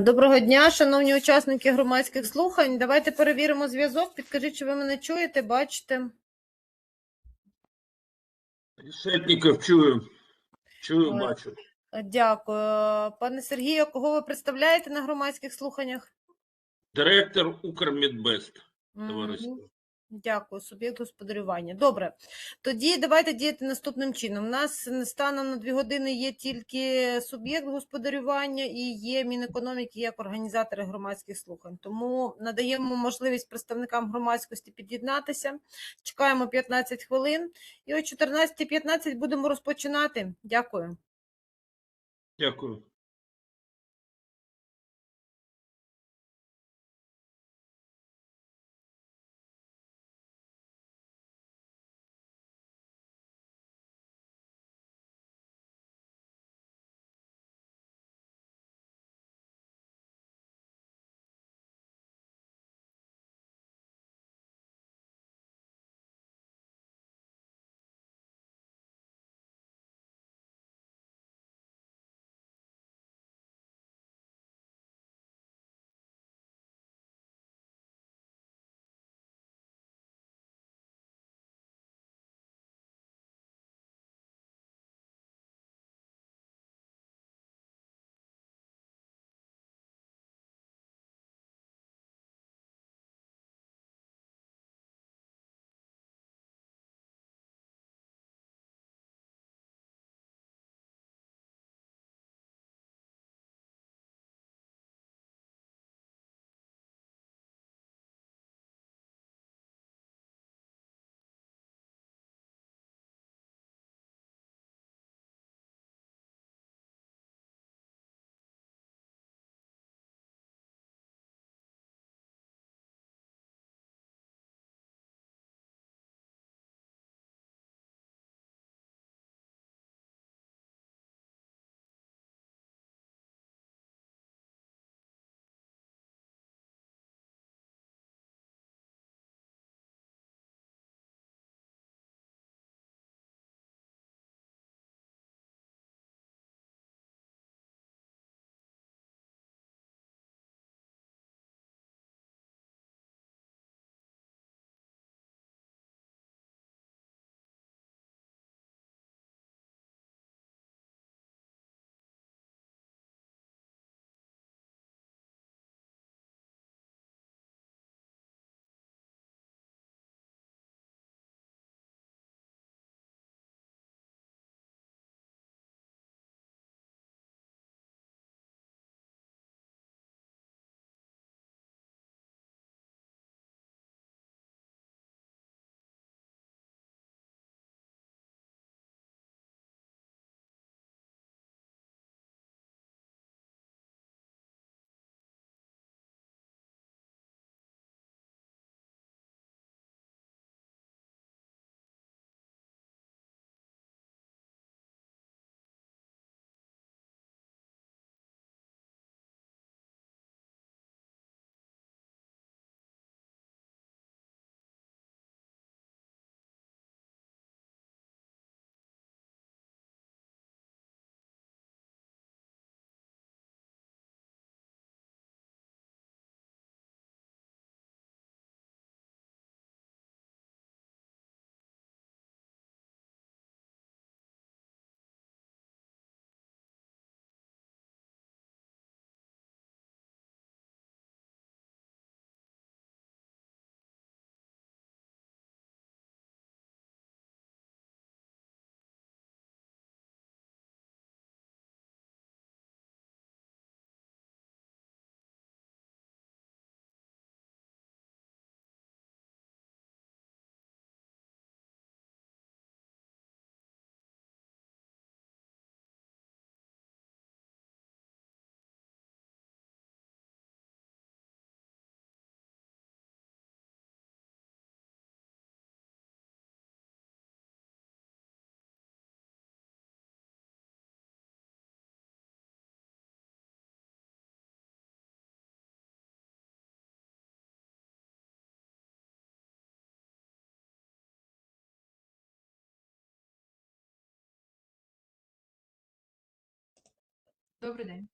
Доброго дня, шановні учасники громадських слухань. Давайте перевіримо зв'язок. Підкажіть, чи ви мене чуєте, бачите? Решетников чую. Чую, бачу. Дякую. Пане Сергію, кого ви представляєте на громадських слуханнях? Директор Укрмедбест, Мгм. товариство. Дякую, суб'єкт господарювання. Добре. Тоді давайте діяти наступним чином. У нас станом на дві години є тільки суб'єкт господарювання і є Мінекономіки як організатори громадських слухань. Тому надаємо можливість представникам громадськості під'єднатися. Чекаємо 15 хвилин і о 14.15 будемо розпочинати. Дякую. Дякую. Добрий день.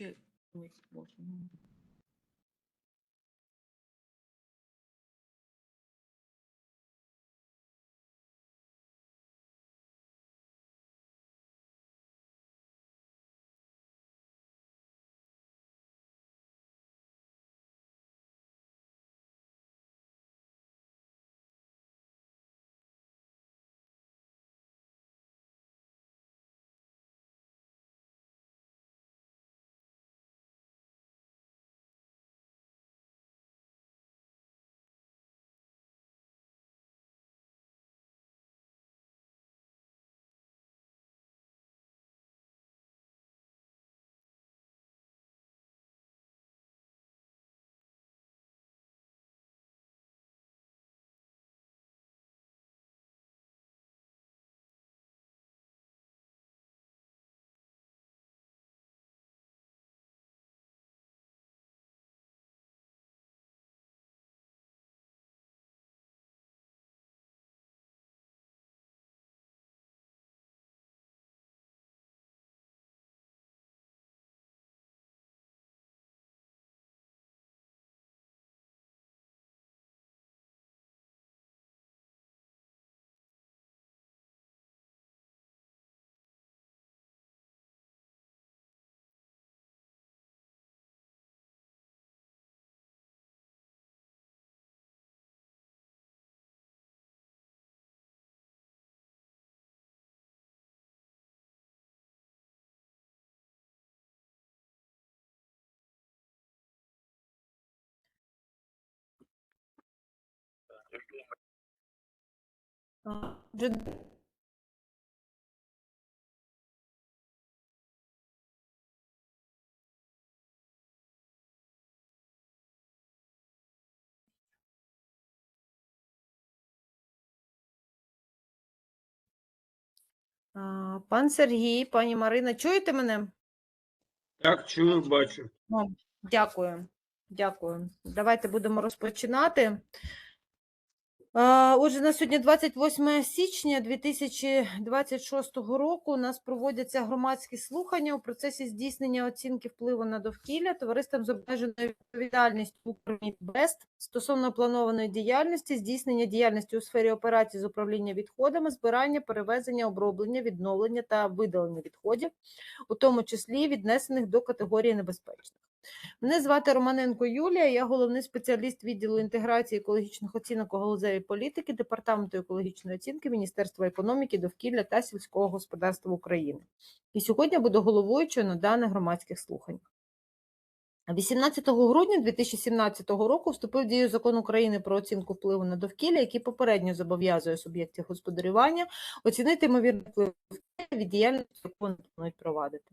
shit with. А, Пан Сергій, пані Марина, чуєте мене? Так, чую, бачу. О, Дякую. Дякую. Давайте будемо розпочинати. Отже, на сьогодні 28 січня 2026 року у нас проводяться громадські слухання у процесі здійснення оцінки впливу на довкілля товариством з обмеженою відповідальністю «Укрмідбест» стосовно планованої діяльності, здійснення діяльності у сфері операцій з управління відходами, збирання, перевезення, оброблення, відновлення та видалення відходів, у тому числі віднесених до категорії небезпечних. Мене звати Романенко Юлія, я головний спеціаліст відділу інтеграції екологічних оцінок у галузевій політики Департаменту екологічної оцінки Міністерства економіки, довкілля та сільського господарства України. І сьогодні буду головуючою на даних громадських слуханнях. 18 грудня 2017 року вступив в дію закон України про оцінку впливу на довкілля, який попередньо зобов'язує суб'єктів господарювання оцінити ймовірний вплив від діяльності, яку вони планують провадити.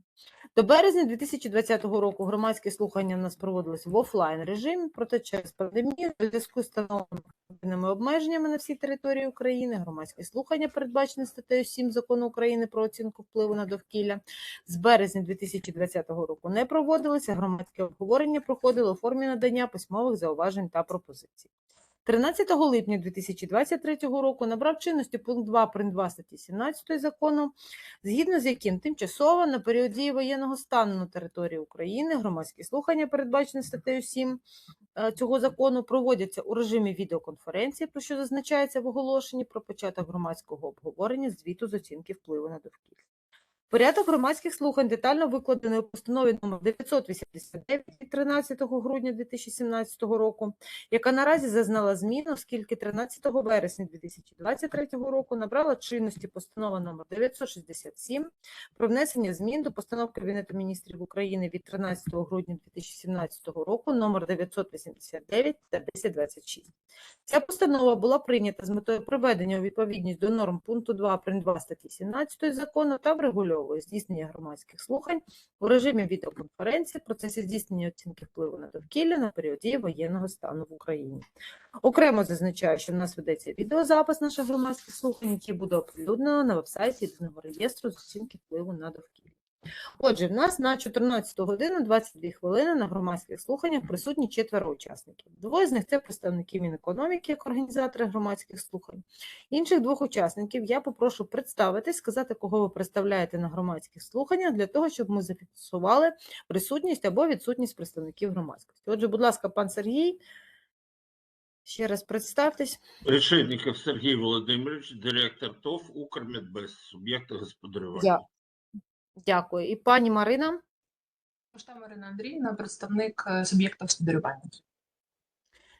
До березня 2020 року громадські слухання в нас проводились в офлайн режимі, проте через пандемію у зв'язку з встановленими обмеженнями на всій території України громадські слухання, передбачені статтею 7 закону України про оцінку впливу на довкілля, з березня 2020 року не проводилися. Громадське обговорення проходило у формі надання письмових зауважень та пропозицій. 13 липня 2023 року набрав чинності пункт 2 прим. 2 статті 17 закону, згідно з яким тимчасово на період дії воєнного стану на території України громадські слухання, передбачені статтею 7 е, цього закону, проводяться у режимі відеоконференції, про що зазначається в оголошенні про початок громадського обговорення звіту з оцінки впливу на довкілля. Порядок громадських слухань детально викладений у постанові номер 989 від 13 грудня 2017 року, яка наразі зазнала змін, оскільки 13 вересня 2023 року набрала чинності постанова номер 967 про внесення змін до постанов Кабінету міністрів України від 13 грудня 2017 року номер 989 та 1026. Ця постанова була прийнята з метою приведення у відповідність до норм пункту 2 прим. 2 статті 17 закону та врегульовує здійснення громадських слухань у режимі відеоконференції в процесі здійснення оцінки впливу на довкілля на період дії воєнного стану в Україні. Окремо зазначаю, що в нас ведеться відеозапис наших громадських слухань, який буде оприлюднено на вебсайті єдиного реєстру з оцінки впливу на довкілля. Отже, в нас на 14 годину 22 хвилини на громадських слуханнях присутні четверо учасників. Двоє з них це представники Мінекономіки як організатори громадських слухань. Інших двох учасників я попрошу представитись, сказати, кого ви представляєте на громадських слуханнях, для того, щоб ми зафіксували присутність або відсутність представників громадськості. Отже, будь ласка, пан Сергій, ще раз представтесь. Решетников Сергій Володимирович, директор ТОВ «Укрмедбез», суб'єкт господарювання. Дя- Дякую. І пані Марина. Пошта Марина Андріївна, представник е, суб'єкта господарювання.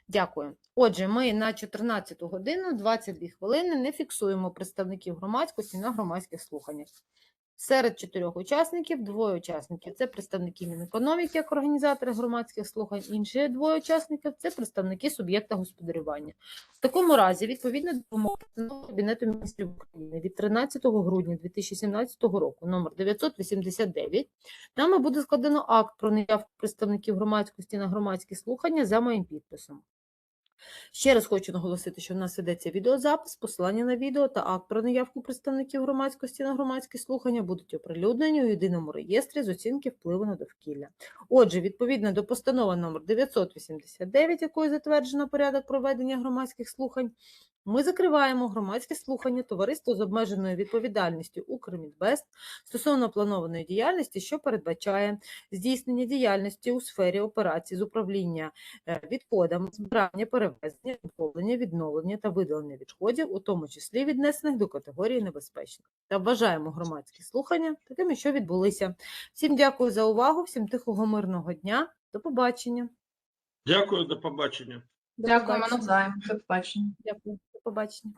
Дякую. Отже, ми на 14 годину 22 хвилини не фіксуємо представників громадськості на громадських слуханнях. Серед чотирьох учасників двоє учасників це представники Мінекономіки як організатори громадських слухань, інші двоє учасників це представники суб'єкта господарювання. В такому разі, відповідно до вимог Кабінету міністрів України від 13 грудня 2017 року, номер 989, нами буде складено акт про наявку представників громадськості на громадські слухання за моїм підписом. Ще раз хочу наголосити, що в нас ведеться відеозапис, посилання на відео та акт про наявку представників громадськості на громадські слухання будуть оприлюднені у єдиному реєстрі з оцінки впливу на довкілля. Отже, відповідно до постанови номер 989, якою затверджено порядок проведення громадських слухань, ми закриваємо громадські слухання товариства з обмеженою відповідальністю «Укрмідбест» стосовно планованої діяльності, що передбачає здійснення діяльності у сфері операцій з управління е, відходами, збирання, перевезення, відновлення, відновлення та видалення відходів, у тому числі віднесених до категорії небезпечних. Та вважаємо громадські слухання такими, що відбулися. Всім дякую за увагу, всім тихого мирного дня. До побачення. Дякую, до побачення. Дякую, Дякуємо навзаєм. До побачення. Дякую. До побачення.